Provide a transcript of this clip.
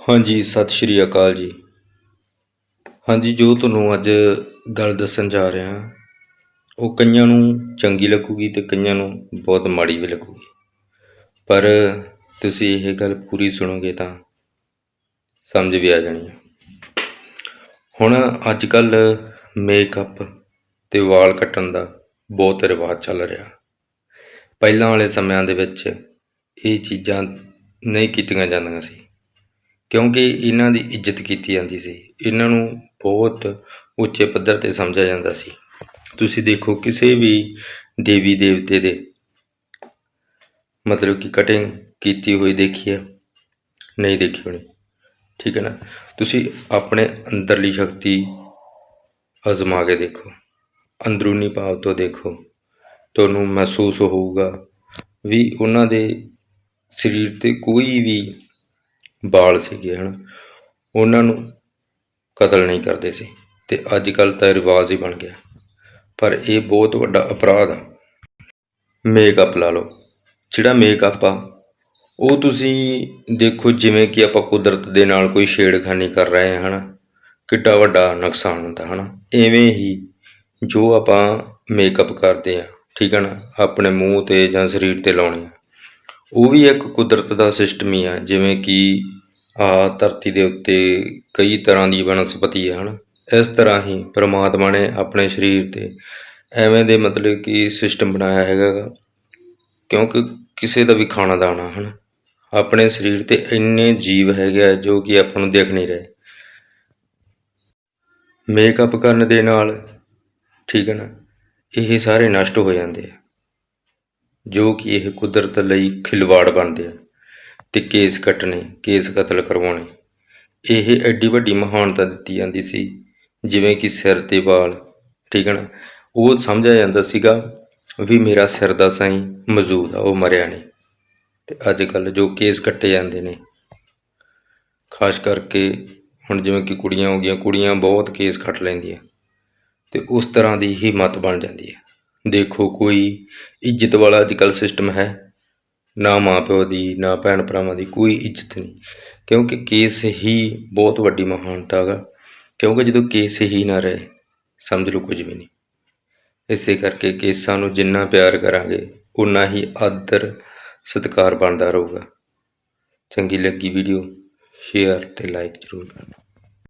ਹਾਂਜੀ, ਸਤਿ ਸ਼੍ਰੀ ਅਕਾਲ ਜੀ। ਹਾਂਜੀ, ਜੋ ਤੁਹਾਨੂੰ ਅੱਜ ਗੱਲ ਦੱਸਣ ਜਾ ਰਿਹਾ ਹਾਂ, ਉਹ ਕਈਆਂ ਨੂੰ ਚੰਗੀ ਲੱਗੂਗੀ ਤੇ ਕਈਆਂ ਨੂੰ ਬਹੁਤ ਮਾੜੀ ਵੀ ਲੱਗੂਗੀ। ਪਰ ਤੁਸੀਂ ਇਹ ਗੱਲ ਪੂਰੀ ਸੁਣੋਗੇ ਤਾਂ ਸਮਝ ਵੀ ਆ ਜਾਣੀ ਹੈ। ਹੁਣ ਅੱਜ ਕੱਲ ਮੇਕਅਪ ਤੇ ਵਾਲ ਕੱਟਣ ਦਾ ਬਹੁਤ ਰਿਵਾਜ ਚੱਲ ਰਿਹਾ। ਪਹਿਲਾਂ ਵਾਲੇ ਸਮਿਆਂ ਦੇ ਵਿੱਚ ਇਹ ਚੀਜ਼ਾਂ ਨਹੀਂ ਕੀਤੀਆਂ ਜਾਂਦੀਆਂ ਸੀ। ਕਿਉਂਕਿ ਇਹਨਾਂ ਦੀ ਇੱਜ਼ਤ ਕੀਤੀ ਜਾਂਦੀ ਸੀ। ਇਹਨਾਂ ਨੂੰ ਬਹੁਤ ਉੱਚੇ ਪੱਧਰ ਤੇ ਸਮਝਿਆ ਜਾਂਦਾ ਸੀ। ਤੁਸੀਂ ਦੇਖੋ ਕਿਸੇ ਵੀ ਦੇਵੀ ਦੇਵਤੇ ਦੇ ਮਤਲਬ ਕਿ ਕਟਿੰਗ ਕੀਤੀ ਹੋਈ ਦੇਖੀ ਹੈ? ਨਹੀਂ ਦੇਖੀ ਹੋਣੀ। ਠੀਕ ਹੈ ਨਾ? ਤੁਸੀਂ ਆਪਣੇ ਅੰਦਰਲੀ ਸ਼ਕਤੀ ਅਜ਼ਮਾ ਕੇ ਦੇਖੋ। ਅੰਦਰੂਨੀ ਭਾਵ ਤੋਂ ਦੇਖੋ। ਤੁਹਾਨੂੰ ਮਹਿਸੂਸ ਹੋਊਗਾ ਵੀ ਉਹਨਾਂ ਦੇ ਸਰੀਰ ਤੇ ਕੋਈ ਵੀ ਬਾਲ ਸੀਗੇ ਹਨ। ਉਹਨਾਂ ਨੂੰ ਕਤਲ ਨਹੀਂ ਕਰਦੇ ਸੀ ਤੇ ਅੱਜ ਕੱਲ ਤਾਂ ਰਿਵਾਜ ਹੀ ਬਣ ਗਿਆ। ਪਰ ਇਹ ਬਹੁਤ ਵੱਡਾ ਅਪਰਾਧ ਆ। ਮੇਕਅਪ ਲਾ ਲਓ। ਜਿਹੜਾ ਮੇਕਅਪ ਆ, ਉਹ ਤੁਸੀਂ ਦੇਖੋ ਜਿਵੇਂ ਕਿ ਆਪਾਂ ਕੁਦਰਤ ਦੇ ਨਾਲ ਕੋਈ ਛੇੜਖਾਨੀ ਕਰ ਰਹੇ ਹਾਂ ਹਨਾ। ਕਿੱਡਾ ਵੱਡਾ ਨੁਕਸਾਨ ਹੁੰਦਾ ਹਨਾ। ਐਵੇਂ ਹੀ ਜੋ ਆਪਾਂ ਮੇਕਅਪ ਕਰਦੇ ਆ, ਠੀਕ ਹੈ ਨਾ, ਆਪਣੇ ਮੂੰਹ ਤੇ ਜਾਂ ਸਰੀਰ ਤੇ ਲਾਉਣੇ ਆ। ਉਹ ਵੀ ਇੱਕ ਕੁਦਰਤ ਦਾ ਸਿਸਟਮ ਹੀ ਆ, ਜਿਵੇਂ ਕਿ ਆ ਧਰਤੀ ਦੇ ਉੱਤੇ ਕਈ ਤਰ੍ਹਾਂ ਦੀ ਬਨਸਪਤੀ ਹੈ ਹਨ। ਇਸ ਤਰ੍ਹਾਂ ਹੀ ਪ੍ਰਮਾਤਮਾ ਨੇ ਆਪਣੇ ਸਰੀਰ ਤੇ ਐਵੇਂ ਦੇ ਮਤਲਬ ਕਿ ਸਿਸਟਮ ਬਣਾਇਆ ਹੈਗਾ ਕਿਉਂਕਿ ਕਿਸੇ ਦਾ ਵੀ ਖਾਣਾ ਦਾਣਾ, ਹਨ। ਆਪਣੇ ਸਰੀਰ ਤੇ ਇੰਨੇ ਜੀਵ ਹੈਗੇ ਆ ਜੋ ਕਿ ਆਪਾਂ ਨੂੰ ਦੇਖ ਨਹੀਂ ਰਹੇ। ਮੇਕਅਪ ਕਰਨ ਦੇ ਨਾਲ, ਠੀਕ ਹੈ ਨਾ, ਇਹ ਸਾਰੇ ਨਸ਼ਟ ਹੋ ਜਾਂਦੇ ਆ। ਜੋ ਕਿ ਇਹ ਕੁਦਰਤ ਲਈ ਖਿਲਵਾੜ ਬਣਦੇ ਆ ਤੇ ਕੇਸ ਕੱਟਣੇ, ਕੇਸ ਕਤਲ ਕਰਵਾਉਣੇ। ਇਹ ਐਡੀ ਵੱਡੀ ਮਹਾਨਤਾ ਦਿੱਤੀ ਜਾਂਦੀ ਸੀ, ਜਿਵੇਂ ਕਿ ਸਿਰ ਤੇ ਵਾਲ, ਠੀਕ ਹੈ ਨਾ? ਉਹ ਸਮਝਿਆ ਜਾਂਦਾ ਸੀਗਾ ਵੀ ਮੇਰਾ ਸਿਰ ਦਾ ਸਾਈਂ ਮੌਜੂਦ ਆ, ਉਹ ਮਰਿਆ ਨਹੀਂ। ਤੇ ਅੱਜ ਕੱਲ ਜੋ ਕੇਸ ਕੱਟੇ ਜਾਂਦੇ ਨੇ, ਖਾਸ ਕਰਕੇ ਹੁਣ ਜਿਵੇਂ ਕਿ ਕੁੜੀਆਂ ਹੋ ਗਈਆਂ, ਕੁੜੀਆਂ ਬਹੁਤ ਕੇਸ ਕੱਟ ਲੈਂਦੀਆਂ। ਤੇ ਉਸ ਤਰ੍ਹਾਂ ਦੀ ਹੀ ਮਤ ਬਣ ਜਾਂਦੀ ਹੈ। ਦੇਖੋ ਕੋਈ ਇੱਜ਼ਤ ਵਾਲਾ ਅੱਜ ਕੱਲ੍ਹ ਸਿਸਟਮ ਹੈ। ਨਾ ਮਾਂ ਪਿਓ ਦੀ, ਨਾ ਭੈਣ ਭਰਾਵਾਂ ਦੀ ਕੋਈ ਇੱਜ਼ਤ ਨਹੀਂ। ਕਿਉਂਕਿ ਕੇਸ ਹੀ ਬਹੁਤ ਵੱਡੀ ਮਹਾਨਤਾ ਹੈਗਾ ਕਿਉਂਕਿ ਜਦੋਂ ਕੇਸ ਹੀ ਨਾ ਰਹੇ, ਸਮਝ ਲਓ ਕੁਝ ਵੀ ਨਹੀਂ। ਇਸੇ ਕਰਕੇ ਕੇਸਾਂ ਨੂੰ ਜਿੰਨਾ ਪਿਆਰ ਕਰਾਂਗੇ ਉਨਾ ਹੀ ਆਦਰ, ਸਤਿਕਾਰ ਬਣਦਾ ਰਹੂਗਾ। ਚੰਗੀ ਲੱਗੀ ਵੀਡੀਓ ਸ਼ੇਅਰ ਤੇ ਲਾਈਕ ਜ਼ਰੂਰ ਕਰਨਾ।